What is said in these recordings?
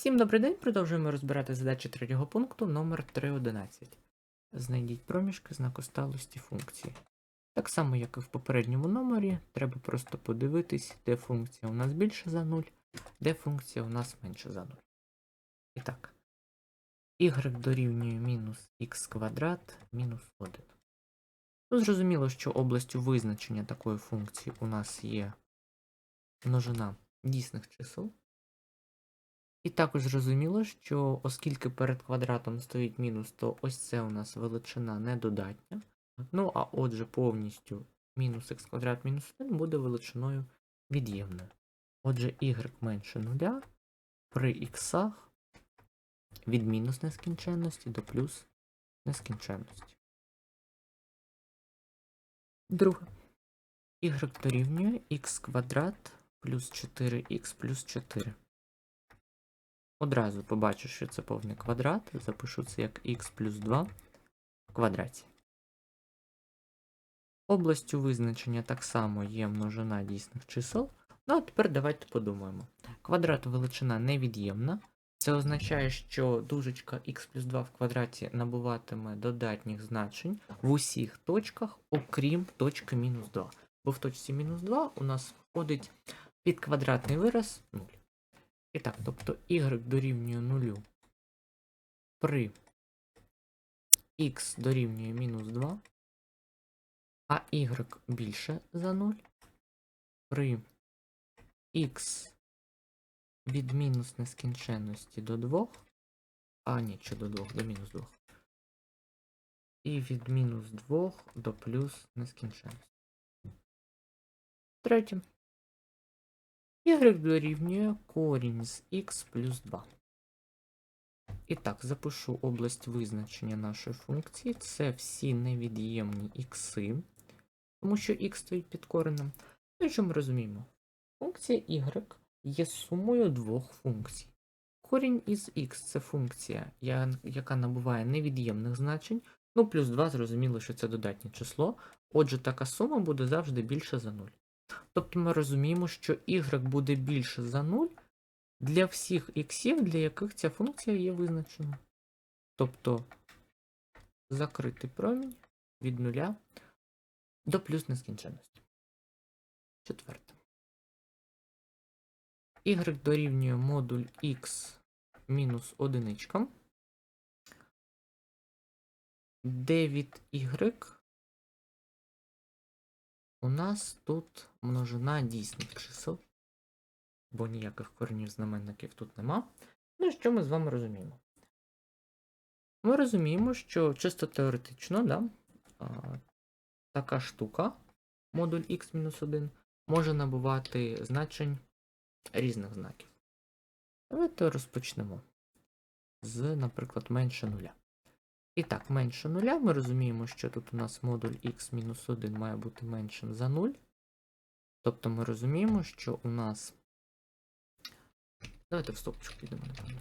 Всім добрий день, продовжуємо розбирати задачі третього пункту номер 311. Знайдіть проміжки знаку сталості функції. Так само, як і в попередньому номері, треба просто подивитись, де функція у нас більше за 0, де функція у нас менше за 0. І так, y дорівнює мінус х квадрат мінус 1. Тут зрозуміло, що областю визначення такої функції у нас є множина дійсних чисел. І також зрозуміло, що оскільки перед квадратом стоїть мінус, то ось це у нас величина недодатня. Ну, а отже, повністю мінус х квадрат мінус 1 буде величиною від'ємною. Отже, y менше нуля при х від мінус нескінченності до плюс нескінченності. Друге. y дорівнює х квадрат плюс 4х плюс 4. Одразу побачу, що це повний квадрат. Запишу це як х плюс 2 в квадраті. Областю визначення так само є множина дійсних чисел. Ну а тепер давайте подумаємо. Квадрат величина невід'ємна. Це означає, що дужечка х плюс 2 в квадраті набуватиме додатніх значень в усіх точках, окрім точки мінус 2. Бо в точці мінус 2 у нас входить підквадратний вираз 0. І так, тобто y дорівнює 0 при x дорівнює мінус 2, а y більше за 0 при x від мінус нескінченності до 2, а ні, що до 2, до мінус 2. І від мінус 2 до плюс нескінченності. Третє. Y дорівнює корінь з х плюс 2. І так, запишу область визначення нашої функції. Це всі невід'ємні ікси, тому що х стоїть під коренем. Ну і що ми розуміємо? Функція y є сумою двох функцій. Корінь із х це функція, яка набуває невід'ємних значень. Ну, плюс 2, зрозуміло, що це додатнє число. Отже, така сума буде завжди більша за 0. Тобто ми розуміємо, що y буде більше за 0 для всіх іксів, для яких ця функція є визначена. Тобто закритий промінь від 0 до плюс нескінченності. Четверте. Y дорівнює модуль x мінус одиничка, де від y у нас тут множина дійсних чисел, бо ніяких коренів знаменників тут нема. Ну і що ми з вами розуміємо? Ми розуміємо, що чисто теоретично, да, така штука, модуль x-1, може набувати значень різних знаків. Давайте розпочнемо з, наприклад, менше нуля. І так, менше нуля. Ми розуміємо, що тут у нас модуль x-1 має бути меншим за 0. Тобто ми розуміємо, що у нас. Давайте в стопочку підемо, напевно.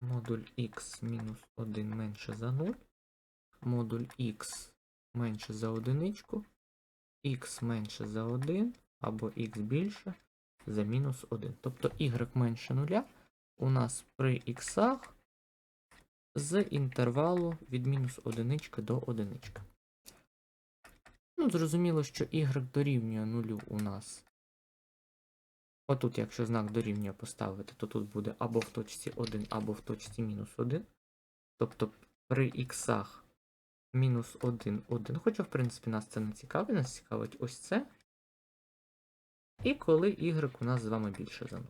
Модуль x-1 менше за 0. Модуль x менше за одиничку. x менше за 1 або x більше за мінус 1. Тобто y менше 0 у нас при х з інтервалу від мінус 1 до 1. Ну, зрозуміло, що y дорівнює 0 у нас. Отут, якщо знак дорівнює поставити, то тут буде або в точці 1, або в точці мінус 1. Тобто при х мінус 1, 1. Хоча, в принципі, нас це не цікавить, нас цікавить ось це. І коли y у нас з вами більше за 0.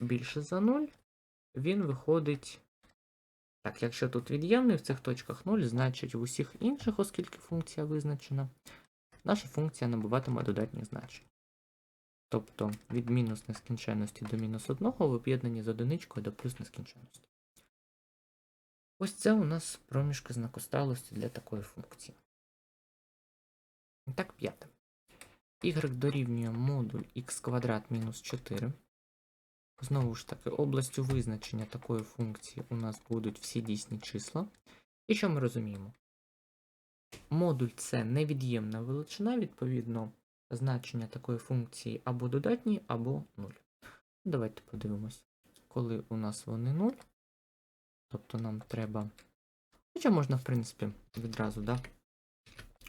Більше за 0, він виходить так, якщо тут від'ємний в цих точках 0, значить в усіх інших, оскільки функція визначена, наша функція набуватиме додатні значення. Тобто від мінус нескінченності до мінус 1 в об'єднанні з одиничкою до плюс нескінченності. Ось це у нас проміжки знакосталості для такої функції. І так, п'яте. y дорівнює модуль х квадрат мінус 4. Знову ж таки, областю визначення такої функції у нас будуть всі дійсні числа. І що ми розуміємо? Модуль це невід'ємна величина, відповідно, значення такої функції або додатні, або 0. Давайте подивимось, коли у нас вони 0. Тобто нам треба. Хоча можна, в принципі, відразу, да,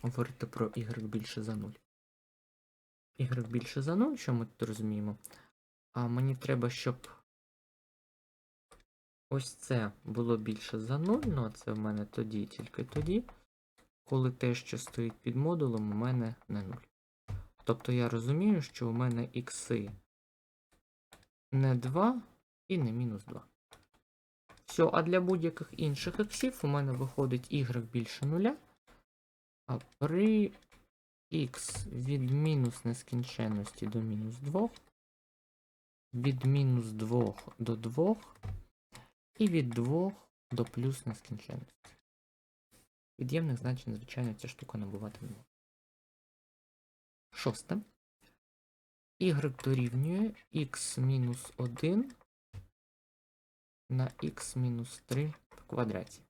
говорити про y більше за 0. y більше за 0, що ми тут розуміємо? А мені треба, щоб ось це було більше за 0, ну а це в мене тоді, тільки тоді, коли те, що стоїть під модулем, у мене не 0. Тобто я розумію, що у мене ікси не 2 і не мінус 2. Все, а для будь-яких інших іксів у мене виходить y більше 0. А при x від мінус нескінченності до мінус 2, від мінус 2 до 2 і від 2 до плюс нескінченності. Від'ємних значень, звичайно, ця штука набувати не може. Шосте. y дорівнює x мінус 1 на x мінус 3 в квадраті.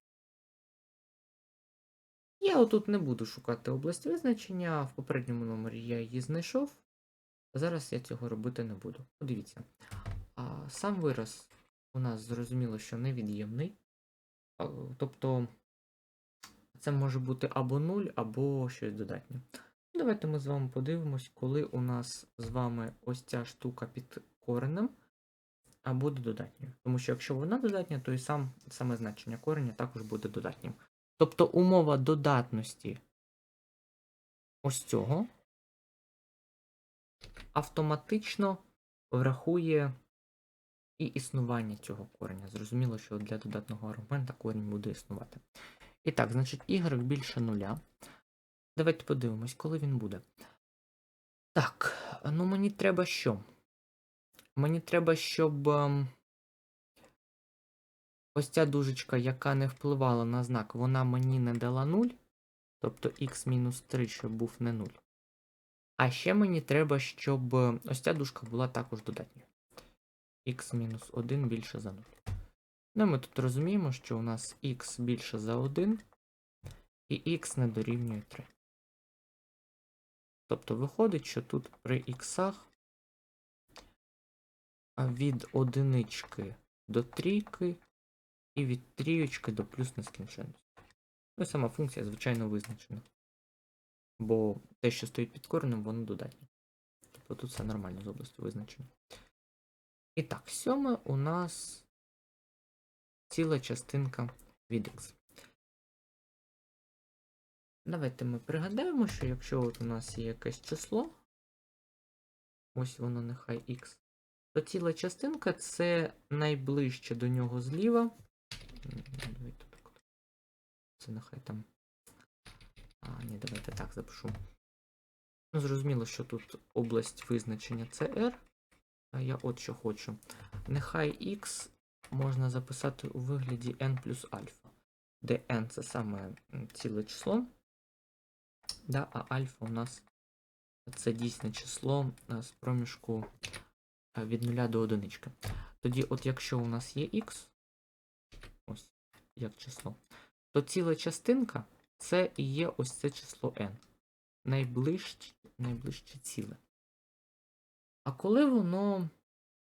Я отут не буду шукати область визначення, в попередньому номері я її знайшов. Зараз я цього робити не буду. Подивіться. А, сам вираз у нас зрозуміло, що невід'ємний. Тобто це може бути або 0, або щось додатнє. Давайте ми з вами подивимось, коли у нас з вами ось ця штука під коренем а буде додатньою. Тому що якщо вона додатня, то і сам, саме значення кореня також буде додатнім. Тобто умова додатності ось цього автоматично врахує і існування цього кореня. Зрозуміло, що для додатного аргумента корінь буде існувати. І так, значить, y більше нуля. Давайте подивимось, коли він буде. Так, ну мені треба що? Мені треба, щоб ем, ось ця дужечка, яка не впливала на знак, вона мені не дала 0. Тобто x-3, щоб був не 0. А ще мені треба, щоб ось ця дужка була також додатньою. x-1 більше за 0. Ну, ми тут розуміємо, що у нас x більше за 1 і x не дорівнює 3. Тобто виходить, що тут при іксах від одинички до трійки і від трійочки до плюс нескінченності. Ну і сама функція, звичайно, визначена. Бо те, що стоїть під коренем, воно додатнє. Тобто тут все нормально з областю визначено. І так, сьоме у нас ціла частинка від x. Давайте ми пригадаємо, що якщо от у нас є якесь число, ось воно нехай x, то ціла частинка це найближче до нього зліва. Це нехай там. Ні, давайте так запишу. Ну, зрозуміло, що тут область визначення це R. Я от що хочу. Нехай X можна записати у вигляді n плюс альфа, де n це саме ціле число. Да, а альфа у нас це дійсне число з проміжку від 0 до 1. Тоді, от якщо у нас є x, ось як число, то ціла частинка це і є ось це число n. Найближче, найближче ціле. А коли воно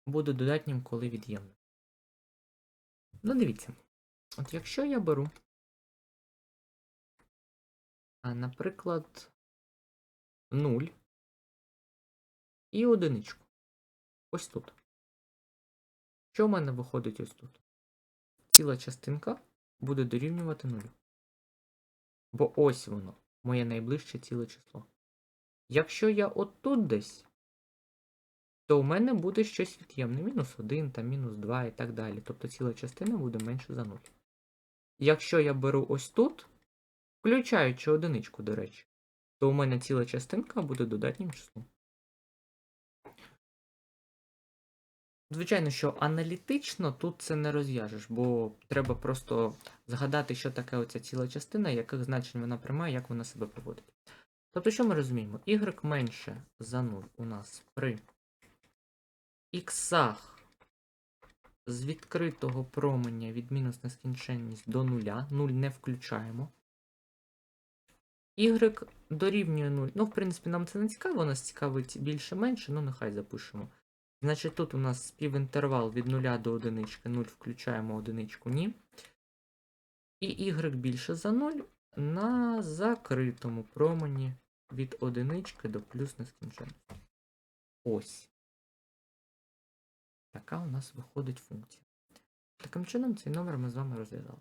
буде додатнім, коли від'ємним? Ну, дивіться. От якщо я беру, наприклад, 0 і одиничку. Ось тут. Що в мене виходить ось тут? Ціла частинка буде дорівнювати 0. Бо ось воно, моє найближче ціле число. Якщо я отут десь, то у мене буде щось від'ємне. Мінус 1, та мінус 2 і так далі. Тобто ціла частина буде менше за 0. Якщо я беру ось тут, включаючи одиничку, до речі, то у мене ціла частинка буде додатнім числом. Звичайно, що аналітично тут це не розв'яжеш, бо треба просто згадати, що таке оця ціла частина, яких значень вона приймає, як вона себе поводить. Тобто, що ми розуміємо? Y менше за 0 у нас при іксах з відкритого променя від мінус нескінченність до нуля. 0 не включаємо. Y дорівнює 0. Ну, в принципі, нам це не цікаво, нас цікавить більше-менше, ну нехай запишемо. Значить, тут у нас співінтервал від 0 до 1, 0 включаємо одиничку, ні. І y більше за 0 на закритому промені від одинички до плюс нескінченності. Ось. Така у нас виходить функція. Таким чином, цей номер ми з вами розв'язали.